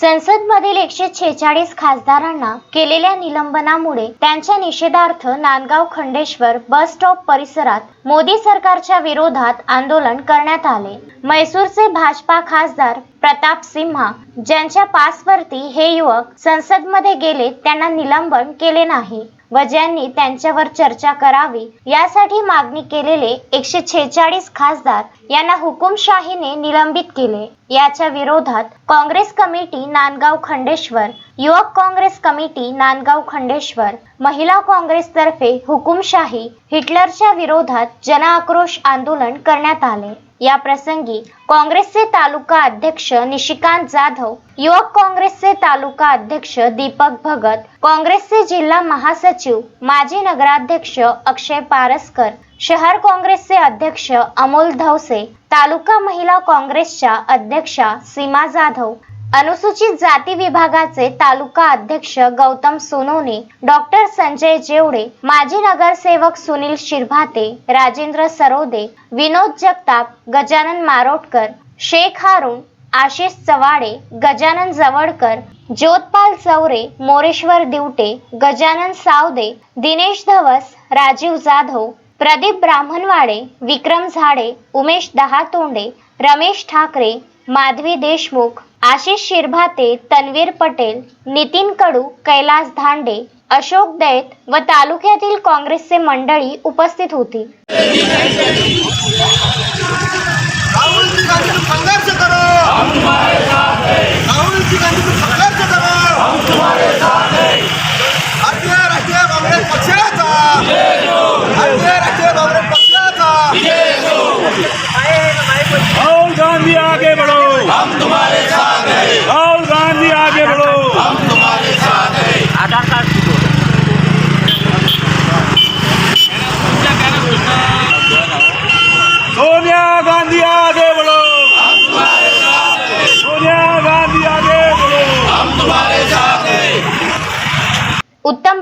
संसदमधील एकशे छेचाळीस खासदारांना केलेल्या निलंबनामुळे त्यांच्या निषेधार्थ नांदगाव खंडेश्वर बस स्टॉप परिसरात मोदी सरकारच्या विरोधात आंदोलन करण्यात आले. मैसूरचे भाजपा खासदार प्रताप सिम्हा ज्यांच्या पासवरती हे युवक संसदमध्ये गेले त्यांना निलंबन केले नाही. व ज्यांनी त्यांच्यावर चर्चा करावी. यासाठी मागणी केलेले एकशे छेचाळीस खासदार यांना हुकुमशाहीने निलंबित केले. याच्या विरोधात काँग्रेस कमिटी नांदगाव खंडेश्वर युवक काँग्रेस कमिटी नांदगाव खंडेश्वर महिला काँग्रेसतर्फे हुकुमशाही हिटलरच्या विरोधात जनआक्रोश आंदोलन करण्यात आले. या प्रसंगी काँग्रेसचे तालुका अध्यक्ष निशिकांत जाधव युवक काँग्रेसचे तालुका अध्यक्ष दीपक भगत काँग्रेसचे जिल्हा महासचिव माजी नगराध्यक्ष अक्षय पारसकर शहर काँग्रेसचे अध्यक्ष अमोल धवसे तालुका महिला काँग्रेसच्या अध्यक्षा सीमा जाधव अनुसूचित जाती विभागाचे तालुका अध्यक्ष गौतम सोनवणे डॉक्टर संजय जेवडे माजी नगरसेवक सुनील शिरभाते राजेंद्र सरोदे विनोद जगताप गजानन मारोटकर शेख हारून आशिष चवाडे गजानन जवळकर ज्योतपाल चौरे मोरेश्वर दिवटे गजानन सावदे दिनेश धवस राजीव जाधव प्रदीप ब्राह्मणवाडे विक्रम झाडे उमेश दहातोंडे रमेश ठाकरे माधवी देशमुख आशिष शिरभाते तन्वीर पटेल नितीन कडू कैलास धांडे अशोक दैत व तालुक्यातील काँग्रेसचे मंडळी उपस्थित होती.